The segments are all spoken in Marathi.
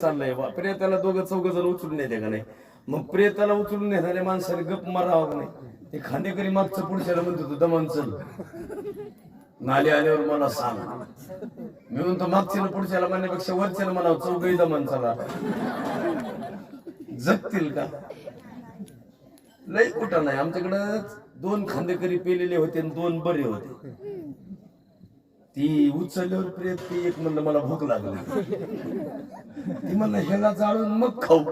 चाललंय बा. प्रेताला दोघं चौघ जण उचलून नेते का नाही? मग प्रेताला उचलून नेणाऱ्या माणसाने गप मारावं का नाही? ते खांदेकरी मागचं पुढच्याला म्हणतो तू दमन चल. नाले आल्यावर मला सांग. मी म्हणतो मागच्या पुढच्याला म्हणण्यापेक्षा वरच्याला मला चौघही दमन चला. जगतील का? लई कुठं नाही. आमच्याकडं दोन खांदेकरी पेलेले होते आणि दोन बरे होते. ती उचलल्यावर प्रेत ती एक म्हणलं मला भूक लागली. ती म्हणलं ह्याला जाळून मग खाऊ.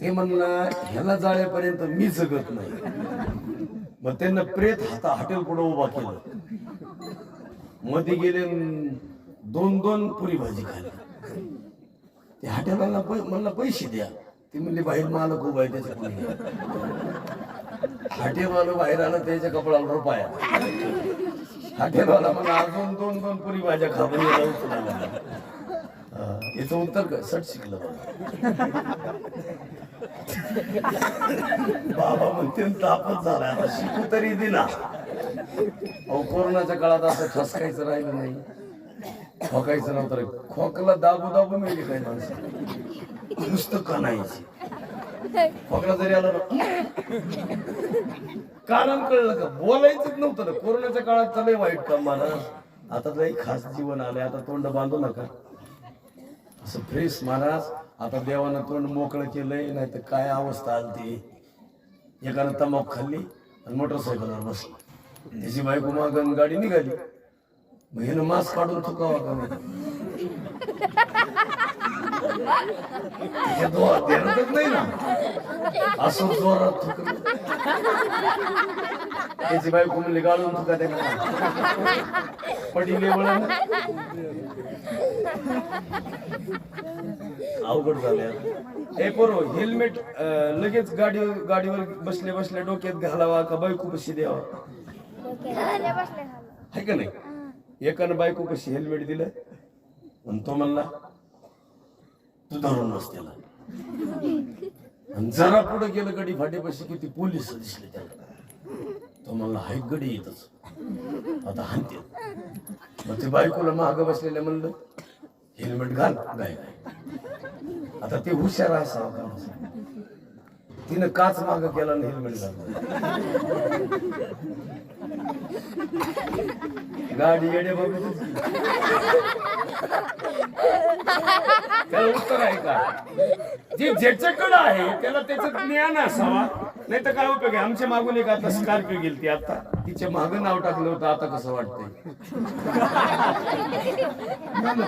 ते म्हणलं ह्याला जाळेपर्यंत मी जगत नाही. मग त्यांना प्रेत हाता हॉटेल पुढे उभा केलं. मध्ये गेले दोन दोन पुरी भाजी खाली. ते हॉटेलाला पै- म्हणलं पैसे द्या. ती म्हणली बाहेर मालक उभा आहे त्याच्या हाटेवालं बाहेर आलं त्याच्या कपडाला पाया हाटेवाला मला अजून दोन दोन पुरी भाज्या खाबून याचं उत्तर काय? सट शिकलं बाबा. बाबा म्हणते तापच झाला आता शिकू तरी दिला. अहो कोरोनाच्या काळात असं ठसकायचं राहिलं नाही. खोकायचं नव्हतं खोकला दाबू दाबू मिळली काही माणसं. नुसतं कणायची खोकला जरी आला ना. कारण कळलं का? बोलायचंच नव्हतं ना. कोरोनाच्या काळात चालय वाईट काम मला आता लय खास जीवन आलंय. आता तोंड बांधू नका. असं फ्रेश महाराज आता देवानं तोंड मोकळं केलंय नाही तर काय अवस्था आली ती? एकानं तंबाखू खाल्ली आणि मोटरसायकलवर बसली. त्याची बायको मागं गाडी निघाली. मग हिनं मास्क काढून चुकावा का नाही त्याच्या दो- ध्यानातच नाही ना असं जोरात त्याची बायको म्हणली गाळून थुका त्या पडिले वळण अवघड झाले हे पोरो हेल्मेट लगेच गाडीवर गाडीवर बसले बसले डोक्यात घालावा का बायको कशी द्यावा आहे का नाही? एकानं बायको कशी हेल्मेट दिलं आणि तो म्हणला तू धरून बस त्याला. आणि जरा पुढे गेलं गडी फाटेपाशी किती पोलीस दिसले त्याला. तो म्हणला हाय गडी येतच आता हानते मग ते बायकोला माग बसलेल्या म्हणलं हेल्मेट घाल गाय आता ते हुशार असा तिनं काच माग केला आणि हेल्मेट घातलं. गाडी येडे बघू त्याला उत्तर आहे का? जे ज्याच्याकडं आहे त्याला त्याचं ज्ञान असावा. नाही तर काय उपयोग आहे? आमच्या मागून एक आता स्कॉर्पिओ गेली ती आता. तिच्या माग नाव टाकलं होतं आता कसं वाटतंय?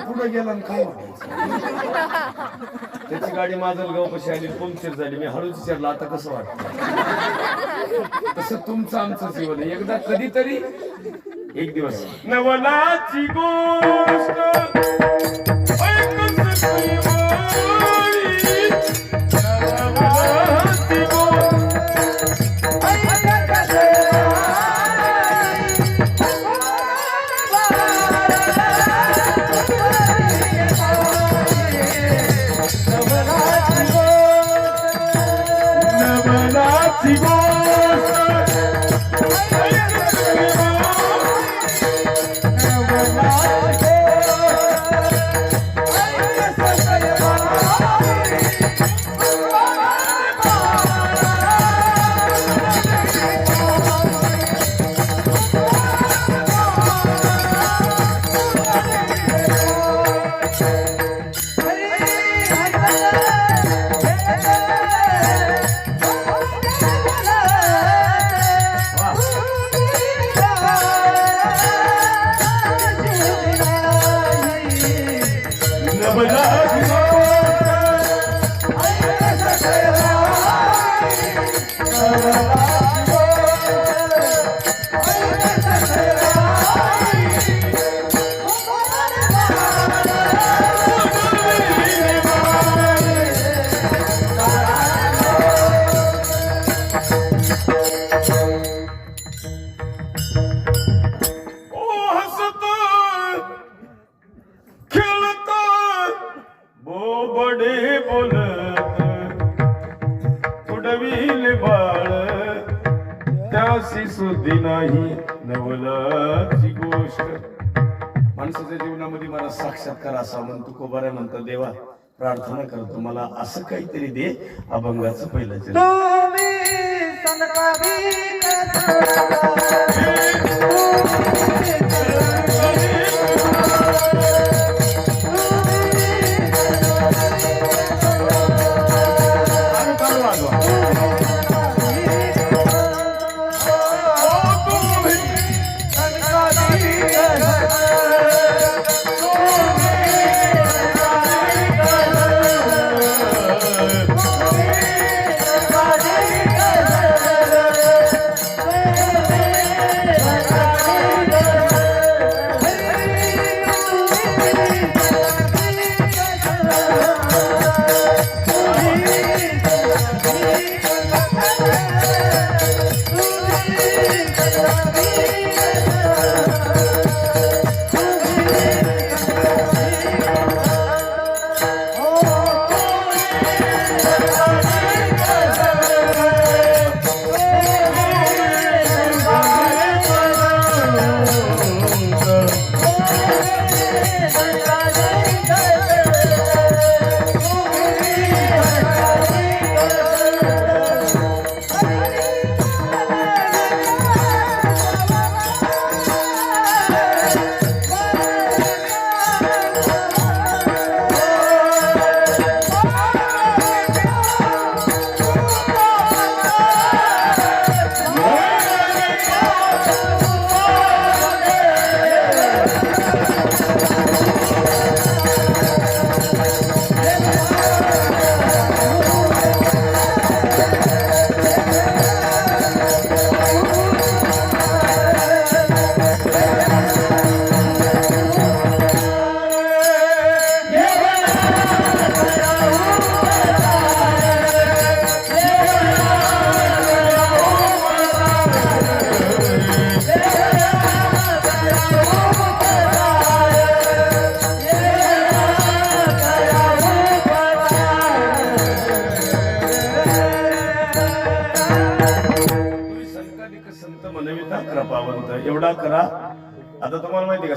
पुढे गेला आणि काय वाटायचं त्याची गाडी माजलगाव पशी आली पंक्चर झाली. मी हळूच विचारलं आता कसं वाटतं तसं तुमचं आमचं जीवन आहे. एकदा कधीतरी एक दिवस. नवलाची गोष्ट प्रार्थना करतो मला असं काहीतरी दे अभंगाचं पहिलं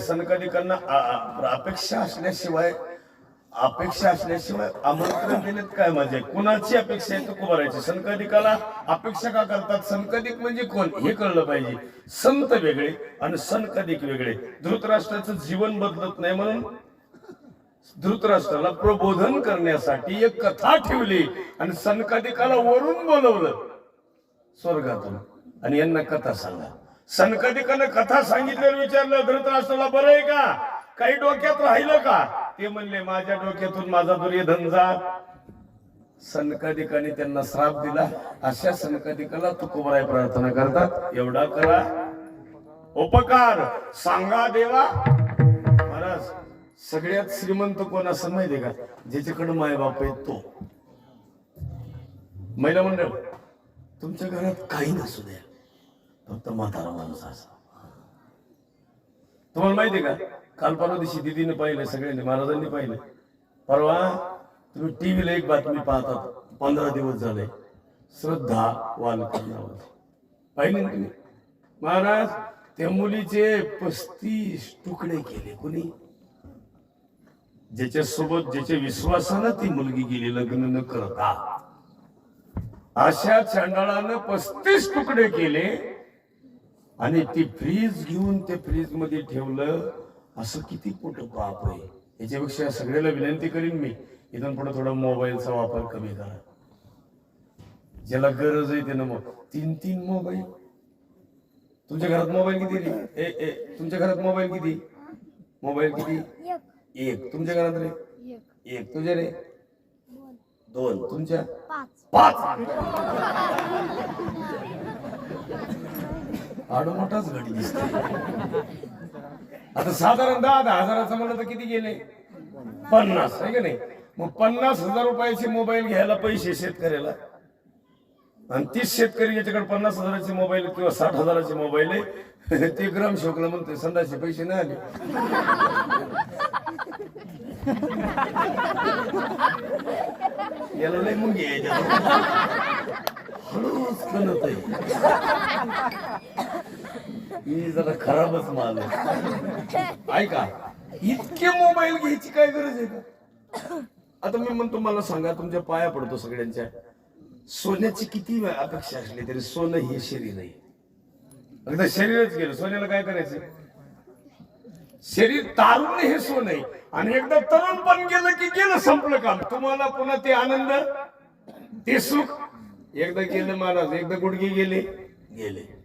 तुम्हाला अपेक्षा असल्याशिवाय अपेक्षा असल्याशिवाय आमंत्रण देण्यात काय म्हणजे? कुणाची अपेक्षा आहे तो कुमारायची संकाधिकाला अपेक्षा का करतात? संकाधिक म्हणजे कोण? हे कळलं पाहिजे. संत वेगळे आणि संकाधिक वेगळे. धृतराष्ट्राचं जीवन बदलत नाही म्हणून धृतराष्ट्राला प्रबोधन करण्यासाठी एक कथा ठेवली आणि सनकाधिकाला वरून बोलवलं. स्वर्गातून. आणि यांना कथा सांगा. सनकाधिकानं कथा सांगितलेलं विचारलं धृतराष्ट्राला बरं आहे का? काही डोक्यात राहिलं का? ते म्हणले माझ्या डोक्यातून माझा दुर्योधन जा सनकाधिकाने त्यांना श्राप दिला. अशा सनकाधिकाला तुकोबराय प्रार्थना करतात. एवढा करा. उपकार. सांगा देवा. महाराज सगळ्यात श्रीमंत कोण असं माहितीये का? ज्याच्याकडे मायबाप आहे तो. महिला मंडळ तुमच्या घरात काही नसू द्या. फक्त म्हातारा माणूस असा तुम्हाला माहितीये का? काल परवा दिवशी दिदीने पाहिलं सगळ्यांनी महाराजांनी पाहिलं. परवा तुम्ही टीव्हीला एक बातमी पाहतात पंधरा दिवस झाले श्रद्धा वालकर पाहिले ना तुम्ही? महाराज त्या मुलीचे पस्तीस तुकडे केले कोणी? ज्याच्यासोबत ज्याच्या विश्वासानं ती मुलगी गेली लग्न न करता. अशा चांडाळानं पस्तीस तुकडे केले आणि ती फ्रीज घेऊन ते फ्रीजमध्ये ठेवलं असं किती मोठं पाप आहे याच्यापेक्षा सगळ्याला विनंती करीन मी इथून पुढे थोडा मोबाईलचा वापर कमी करा. ज्याला गरज आहे त्यानं मग तीन तीन मोबाईल. तुमच्या घरात मोबाईल किती रे? ए ए तुमच्या घरात मोबाईल किती? मोबाईल किती? एक. एक तुमच्या घरात रे? एक. एक तुझ्या रे? दोन. दोन तुमच्या पाच. पाच आडो घडी दिसते आता साधारण दहा दहा हजाराचं म्हणलं तर किती गेले? पन्नास आहे का नाही? मग पन्नास हजार रुपयाचे मोबाईल घ्यायला पैसे शेतकऱ्याला. आणि तीस शेतकरी याच्याकडे पन्नास हजाराचे मोबाईल किंवा साठ हजाराचे मोबाईल आहे ते ग्राम शोकला म्हणते संध्याचे पैसे नाही आले. याला लय मुंगी आहे हळूच आहे. मी जरा खराबच माल. ऐका इतके मोबाईल घ्यायची काय गरज आहे का? आता मी म्हणतो मला सांगा तुमच्या पाया पडतो सगळ्यांच्या. सोन्याची किती अपेक्षा असली तरी सोनं हे शरीर आहे एकदा शरीरच गेलं. सोन्याला काय करायचं? शरीर तारून हे सोन आहे. आणि एकदा तरुण पण गेलं की गेलं संपलं काम. तुम्हाला पुन्हा ते आनंद ते सुख. एकदा गेलं महाराज एकदा गुडघे गेले. गेले.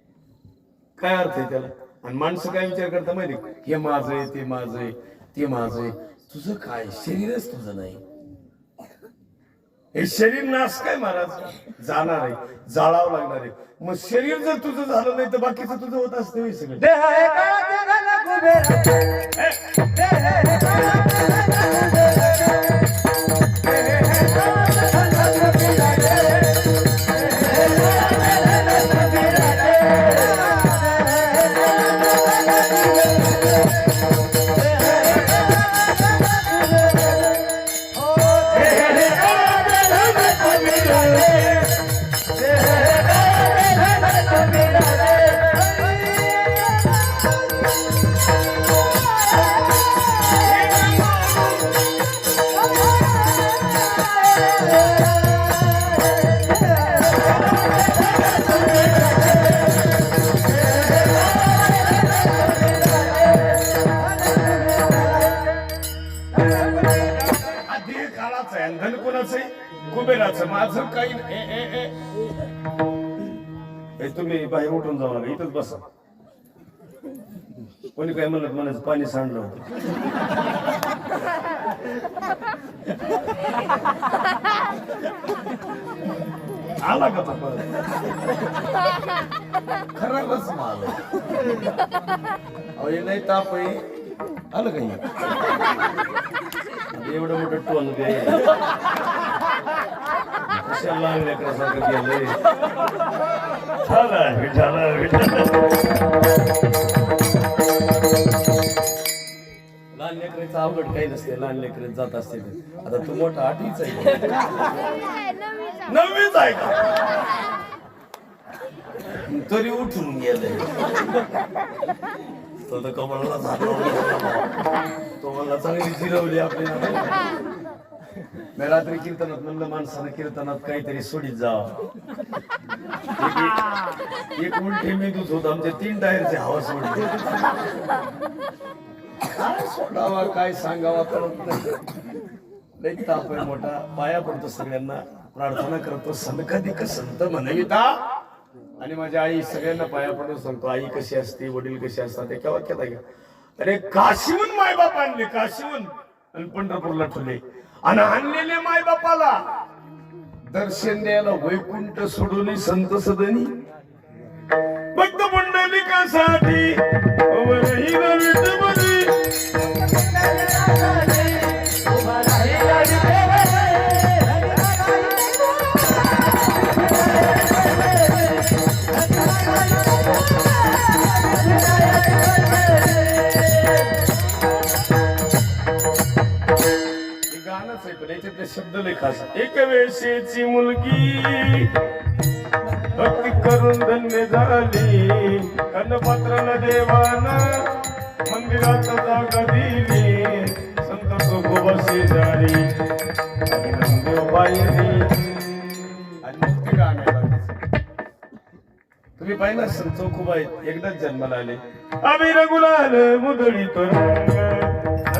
काय अर्थ आहे त्याला? आणि माणसं काय विचार करता माहिती? हे माझं आहे ते माझं आहे ते माझं आहे. तुझं काय? शरीरच तुझं नाही. हे शरीर नाश काय महाराज? जाणार आहे जाळावं लागणार आहे. मग शरीर जर तुझं झालं नाही तर बाकीचं तुझं होत असतं सगळं. देह कुबेराचं माझं काही नाही. ए, ए, ए. ए, तुम्ही बाहेर उठून जाऊ नका इथंच बसा कोणी काय म्हणत म्हणायचं पाणी सांडलं होतं आला का परत? खराबच माल हे नाही ताप आहे आलं काही एवढं मोठं टोन दे कशाला लहान लेकरासारखं गेलंय झालं विठाला लहान लेकराचं अवघड काही नसते लहान लेकर जात असते आता तू मोठा आठवीच आहे. नववीच आहे का? तरी उठून गेले तो तर कमळला झाला तो मला चांगली जिरवली आपली. मी रात्री कीर्तनात म्हणलं माणसानं कीर्तनात काहीतरी सोडीत जावं. एक- एक मी दूध होत आमचे तीन टायरचे हवा सोडली. काय सोडावा काय सांगावा कळत नाही. ताप आहे मोठा. पाया पडतो सगळ्यांना प्रार्थना करतो सनकाधिक संत म्हणविता आणि माझ्या आई सगळ्यांना पाया पडून सांगतो आई कशी असते वडील कसे असतात एका वाक्यात आहे अरे काशीहून मायबाप आणले काशीहून. आणि पंढरपूरला ठेवले. आणि आणलेले मायबापाला. दर्शन द्यायला वैकुंठ सोडून संत सदनी. भक्त पुंडलिकासाठी अवरही आहे शब्द लय एक वेळेची मुलगी भक्ती करून धन्य झाली. कन्नपात्राला देवान मंदिरात जागा दिली. संत तुकोबाशी झाली. आणि तुम्ही पाहिलं संत चौकुबाई? एकदाच जन्माला आले. आम्ही रघुलाल मुदळी तो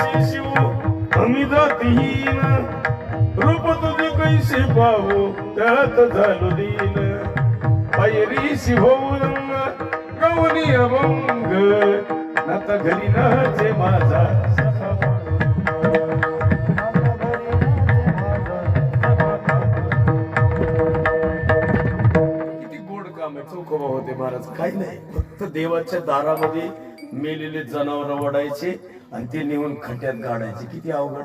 शिकैशी शिव आम्ही जातीहीन. रूप तुझे कैसे पाहू त्यात झालो दीन. पायरी होऊ रंग अभंग. नाता घरी नाचे माझा किती गोड काम आहे चौकोबा होते महाराज. काही नाही फक्त देवाच्या दारामध्ये मेलेले जनावर वडायचे. आणि ते नेऊन खड्ड्यात गाडायचे. किती अवघड.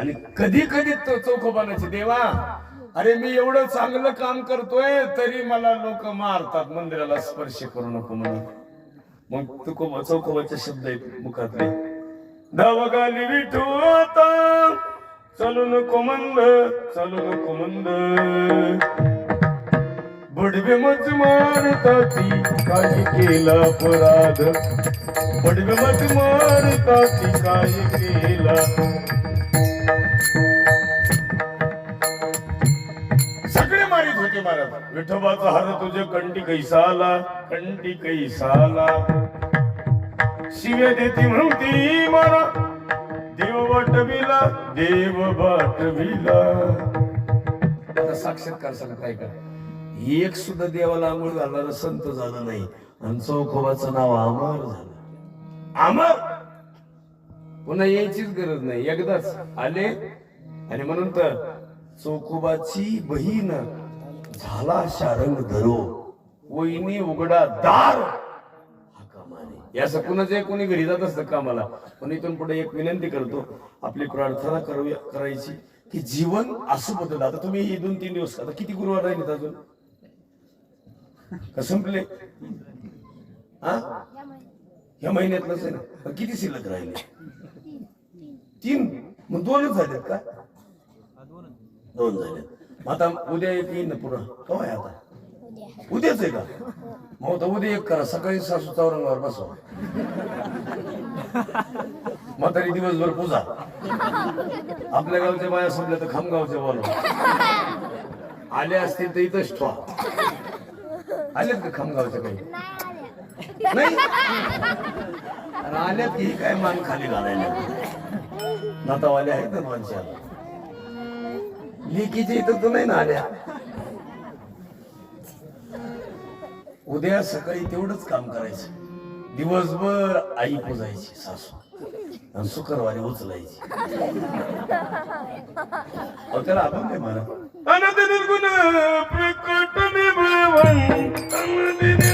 आणि कधी कधी तो चौकोबानाचे देवा अरे मी एवढं चांगलं काम करतोय तरी मला लोक मारतात मंदिराला स्पर्श करू नको म्हणून. मग तुकोबा चौकोबाचे शब्द आहेत मुखातले. धावगाली विठू आता चलू नको मंद चलू नको मंद. बडवे मज मारताती काही केला अपराध. बडवे मत मारताती काही केला. सगळे मारित होते महाराज. विठोबाचा हार तुझे कंडी कैसाला कंडी कैसाला. शिवे देती म्हणती मारा. देव बाटविला देव वाटविला. आता साक्षात्कार सांगत का एक सुद्धा देवाला आंघोळ घालणारा संत झाला नाही. आणि चौखोबाचं नाव अमर झालं. अमर! पुन्हा यायचीच गरज नाही. एकदाच आले आणि म्हणून तर चौखोबाची बहीण झाला शारंग धरो. वहिनी उघडा दार. हा मारे या कुणाचे कोणी घरी जात असतं कामाला. पण इथून पुढे एक विनंती करतो. आपली प्रार्थना करूया करायची की जीवन असं बदल. आता तुम्ही ही दोन तीन दिवस आता किती गुरुवार राहिले अजून? का संपले? हा? या महिन्यातलंच आहे ना. किती शिल्लक राहिले? तीन. मग दोनच झालेत का? दोन झाले आता उद्या एक येईन ना पुन्हा केव्हा आता? उद्याच आहे का? मग आता उद्या एक करा. सकाळी सासू चौरंगावर बसवा म्हातारी दिवसभर पूजा. आपल्या गावच्या बाया संपल्या तर खामगावच्या बोलवा. आले असतील तर इथंच ठेवा. आलेत का खामगावच्या काही? नाही? आणि आल्यात की ही काय मान खाली घालायला? नातावाले आहेत ना माणसाला. लिकीची इथं तू नाही ना आल्या. उद्या सकाळी तेवढंच काम करायचं. दिवसभर आई पुजायची सासू. आणि शुक्रवारी उचलायची. त्याला आपण काय म्हणा? अनंत निर्गुण प्रकटने ஒன் தமிழில்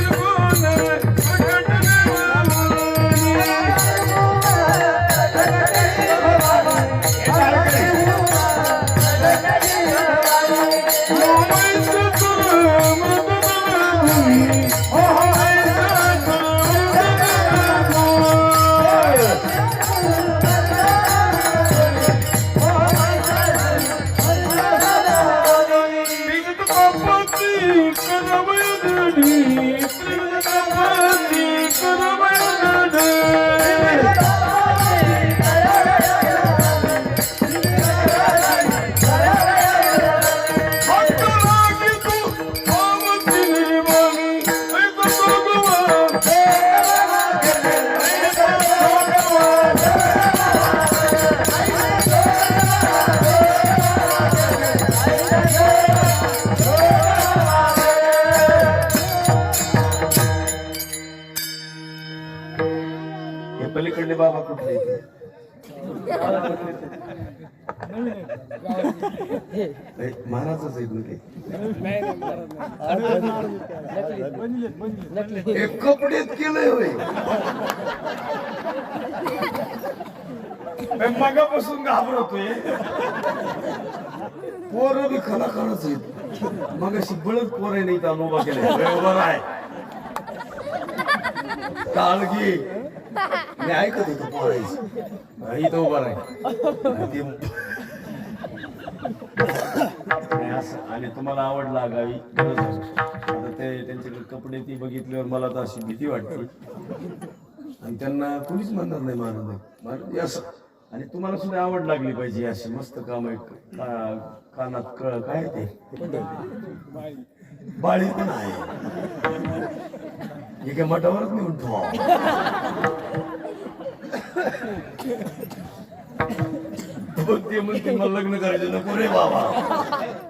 महाराजच आहेत ना ते हे केलंय होय. मगापासून घाबरतोय. पोरं बी खरा आहेत. मग अशी बळत पोर आहे नाही तर उभा केलाय. बरोबर आहे काळगी. मी ऐकत होतो पोरायची इथं. उभा राहील आणि तुम्हाला आवड लागावी आता ते त्यांच्याकडे कपडे ती बघितल्यावर मला तर अशी भीती वाटते. आणि त्यांना कुणीच म्हणणार नाही महाराज महाराज असं. आणि तुम्हाला सुद्धा आवड लागली पाहिजे अशी मस्त काम आहे. कानात कळ काय ते? बाळी पण आहे. एका मठावरच नेऊन ठेवा. ते म्हणते मला लग्न करायचं नको रे बाबा.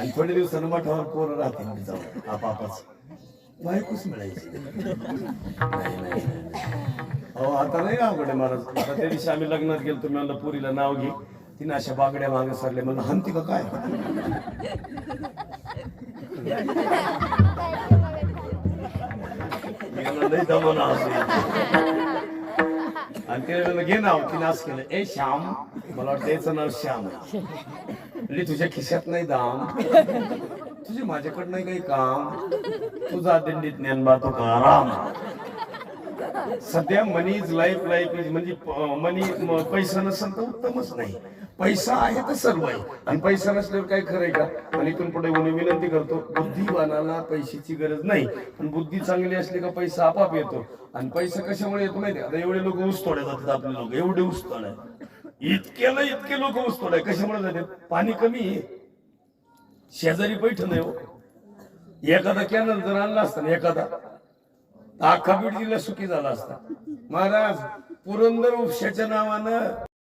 आणि थोड्या दिवसानं मठावर पोरं राहतील मी जाऊन आपापच. बायकोच मिळायची. नाही, नाही, अहो आता नाही अवघड महाराज. आता त्या दिवशी आम्ही लग्नात गेलो तुम्ही म्हणलं पुरीला नाव घे. तिने अशा बागड्या मागे सरले म्हणलं हंती का काय? नाही जमाना असेल आणि तिने म्हणलं घे नाव तिने असं केलं. ए श्याम मला वाटतं याचं नाव श्याम म्हणजे तुझ्या खिशात नाही दाम. तुझे माझ्याकडं नाही काही काम. तुझा दिंडीत ज्ञानबा तो का आराम सध्या money is life life is म्हणजे मनी पैसा नसेल तर उत्तमच नाही. पैसा आहे तर सर्व आहे. आणि पैसा नसल्यावर काय खरंय का? आणि इथून पुढे म्हणून विनंती करतो बुद्धिवानाला पैशाची गरज नाही. पण बुद्धी चांगली असली का पैसा आपाप येतो. आणि पैसा कशामुळे येतो माहिती आता एवढे लोक ऊस तोड्या जातात आपले लोक. एवढे ऊस तोडे इतक्याला इतके लोक ऊस तोडे कशामुळे जाते पाणी कमी आहे. शेजारी पैठ नाही हो. एखादा कॅनल जर आणला असता ना एखादा अख्खा बीड जिल्हा सुखी झाला असता. महाराज पुरंदर उपशाच्या नावानं